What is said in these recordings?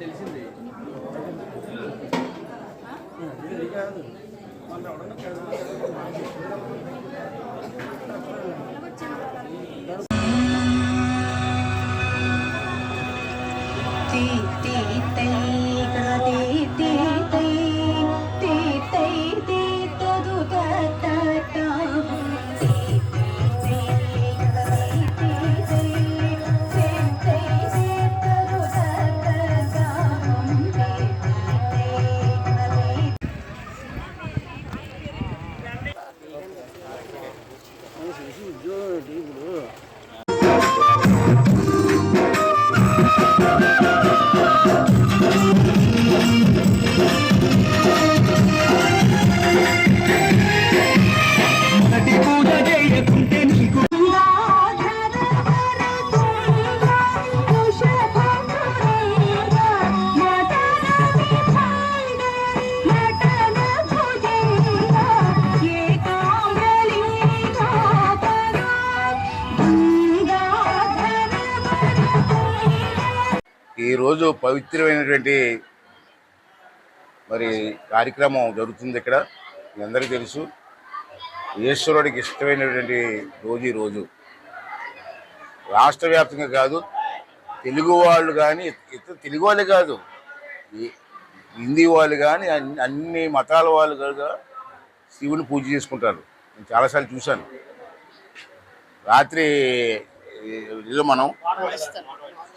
తెలిసింది tea tea. ఈరోజు పవిత్రమైనటువంటి మరి కార్యక్రమం జరుగుతుంది ఇక్కడ. మీ అందరికీ తెలుసు. ఈశ్వరుడికి ఇష్టమైనటువంటి రోజు ఈ రోజు. రాష్ట్ర వ్యాప్తంగా కాదు తెలుగు వాళ్ళు కానీ ఇతర తెలుగు వాళ్ళే కాదు హిందీ వాళ్ళు కానీ అన్ని మతాల వాళ్ళు కూడా శివుని పూజ చేసుకుంటారు. నేను చాలాసార్లు చూశాను. రాత్రి ఇల్లు మనం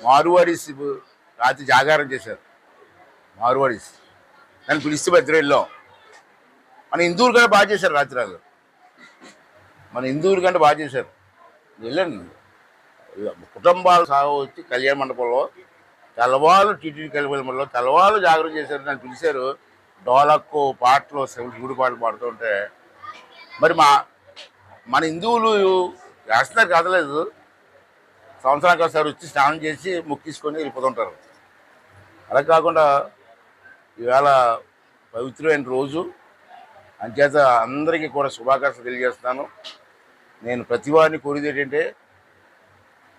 మారువాడీస్ రాత్రి జాగారం చేశారు. మారువాడీస్. నన్ను పిలిస్తే బద్రేల్లో మన హిందువులు కంటే బాగా చేశారు రాత్రి రాదు మన హిందువుల కంటే బాగా చేశారు. వెళ్ళండి. కుటుంబాలు సాగు వచ్చి కళ్యాణ మండపంలో తెల్లవాళ్ళు టీటీడీ కళ్యాణ మండపంలో తెల్లవాళ్ళు జాగ్రత్త చేశారు. నన్ను పిలిచారు. డోలక్కు పాటలు శివుడి పాటలు పాడుతుంటే మరి మా మన హిందువులు వేస్తున్నారు కదలేదు. సంవత్సరానికి ఒకసారి వచ్చి స్నానం చేసి మొక్కిసుకొని వెళ్ళిపోతుంటారు. అలా కాకుండా ఇవాళ పవిత్రమైన రోజు. అంచేత అందరికీ కూడా శుభాకాంక్షలు తెలియజేస్తున్నాను. నేను ప్రతి వారిని కోరేది ఏంటంటే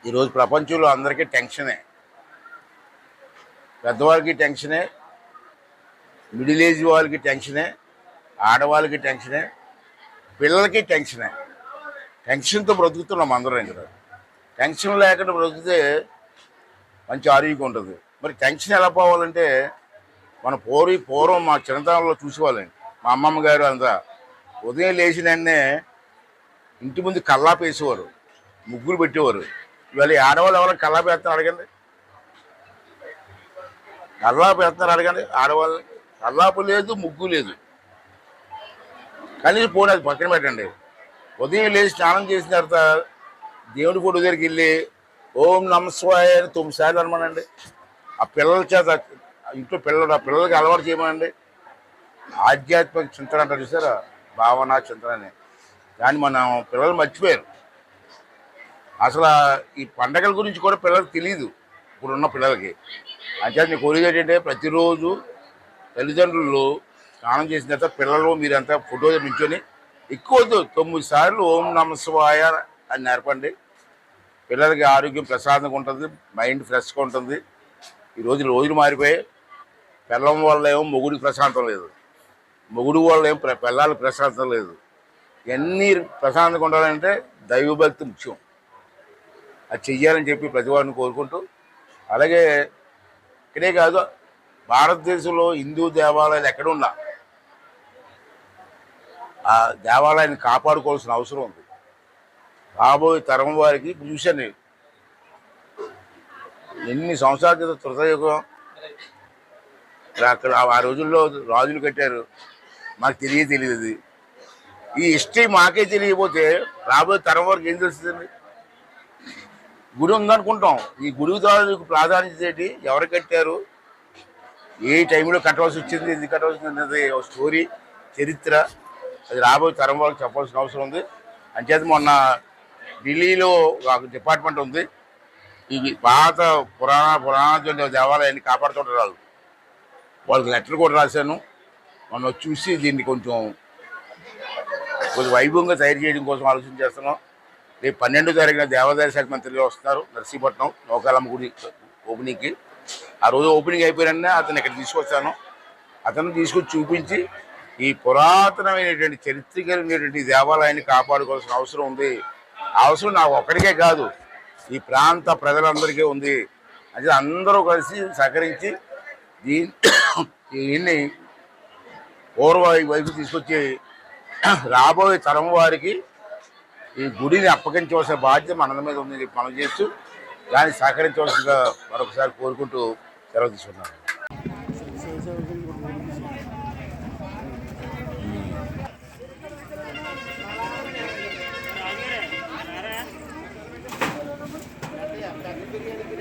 ఈరోజు ప్రపంచంలో అందరికీ టెన్షనే. పెద్దవాళ్ళకి టెన్షనే మిడిల్ ఏజ్ వాళ్ళకి టెన్షనే ఆడవాళ్ళకి టెన్షనే పిల్లలకి టెన్షనే. టెన్షన్తో బ్రతుకుతున్నాం అందరం ఇక్కడ టెన్షన్ లేకుండా బ్రతికితే మంచి ఆరోగ్యం ఉంటుంది. మరి టెన్షన్ ఎలా పోవాలంటే మన పూర్వీ పూర్వం మా చిన్నతనంలో చూసేవాళ్ళండి మా అమ్మమ్మ గారు అంతా ఉదయం లేచిన ఇంటి ముందు కల్లాపు వేసేవారు ముగ్గులు పెట్టేవారు. ఇవాళ ఆడవాళ్ళు ఎవరైనా కల్లాపు వేస్తున్నారు అడగండి? కల్లాపు వేస్తున్నారు అడగండి? ఆడవాళ్ళు కల్లాపు లేదు ముగ్గు లేదు. కనీసం పోనీ అది పక్కన పెట్టండి. ఉదయం లేచి స్నానం చేసిన తర్వాత దేవుడి ఫోటో దగ్గరికి వెళ్ళి ఓం నమస్వాయ అని తొమ్మిది సార్లు అనమానండి. ఆ పిల్లల చేత ఇంట్లో పిల్లలు ఆ పిల్లలకి అలవాటు చేయమనండి ఆధ్యాత్మిక చింతన అంటారు చూసారా? భావన చింతన అని. దాన్ని మన పిల్లలు మర్చిపోయారు. అసలు ఈ పండగల గురించి కూడా పిల్లలకు తెలియదు ఇప్పుడున్న పిల్లలకి. అంచేత నేను కోరిక ఏంటంటే ప్రతిరోజు తల్లిదండ్రులు స్నానం చేసిన తర్వాత పిల్లలు మీరంతా ఫోటో నుంచొని ఎక్కువ వద్దు తొమ్మిది సార్లు ఓం నమస్వాయ అని నేర్పండి. పిల్లలకి ఆరోగ్యం ప్రశాంతంగా ఉంటుంది మైండ్ ఫ్రెష్గా ఉంటుంది. ఈ రోజు రోజులు మారిపోయాయి పిల్లం వల్ల ఏమో మొగుడికి ప్రశాంతం లేదు. మొగుడు వల్ల ఏమో పిల్లలకి ప్రశాంతం లేదు. ఎన్ని ప్రశాంతంగా ఉండాలంటే దైవభక్తి ముఖ్యం. అది చెయ్యాలని చెప్పి ప్రతి వారిని కోరుకుంటూ అలాగే ఇక్కడే కాదు భారతదేశంలో హిందూ దేవాలయాలు ఎక్కడున్నా ఆ దేవాలయాన్ని కాపాడుకోవాల్సిన అవసరం ఉంది. రాబోయే తరం వారికి చూశాను నేను. ఎన్ని సంవత్సరాల క్రితం త్రితయుగం అక్కడ ఆ రోజుల్లో రాజులు కట్టారు. మాకు తెలియ తెలియదు. ఈ హిస్టరీ మాకే తెలియకపోతే రాబోయే తరం వరకు ఏం తెలుస్తుంది? గుడి ఉందనుకుంటాం. ఈ గుడి తాలూకు ప్రాధాన్యత ఏంటి ఎవరు కట్టారు? ఏ టైంలో కట్టవలసి వచ్చింది? ఎందుకు కట్టవలసి వచ్చింది? అనేది ఒక స్టోరీ చరిత్ర. అది రాబోయే తరం వరకు చెప్పాల్సిన అవసరం ఉంది. అంచేత మొన్న ఢిల్లీలో ఒక డిపార్ట్మెంట్ ఉంది. ఇవి పాత పురాణ పురాణ దేవాలయాన్ని కాపాడుతుంటారు వాళ్ళు. వాళ్ళకి లెటర్ కూడా రాశాను. మొన్న వచ్చి చూసి దీన్ని కొంచెం కొంచెం వైభవంగా తయారు చేయడం కోసం ఆలోచన చేస్తున్నాం. రేపు పన్నెండో తారీఖున దేవాదాయ శాఖ మంత్రులు వస్తున్నారు నర్సీపట్నం నౌకాలమ్మ గుడి ఓపెనింగ్కి. ఆ రోజు ఓపెనింగ్ అయిపోయినా అతను ఇక్కడ తీసుకొస్తాను అతను తీసుకొచ్చి చూపించి ఈ పురాతనమైనటువంటి చరిత్ర కలిగినటువంటి దేవాలయాన్ని కాపాడుకోవాల్సిన అవసరం ఉంది. అవసరం నాకు ఒక్కడికే కాదు. ఈ ప్రాంత ప్రజలందరికీ ఉంది. అది అందరూ కలిసి సహకరించి దీన్ని దీన్ని పూర్వ వైపు తీసుకొచ్చి రాబోయే తరం వారికి ఈ గుడిని అప్పగించవలసిన బాధ్యత మన మీద ఉందని చెప్పి మనం చేస్తూ దాన్ని సహకరించవలసిందిగా మరొకసారి కోరుకుంటూ సెలవు తీసుకున్నాను பிரியாணிக்கு